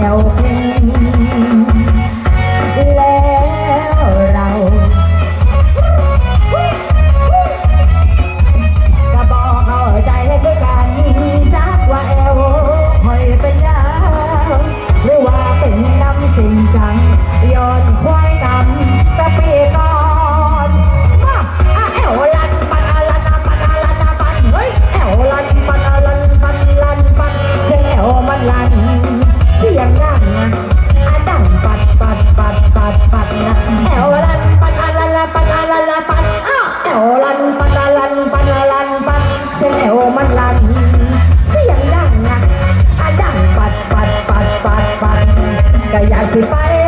แอวเพลง สิไป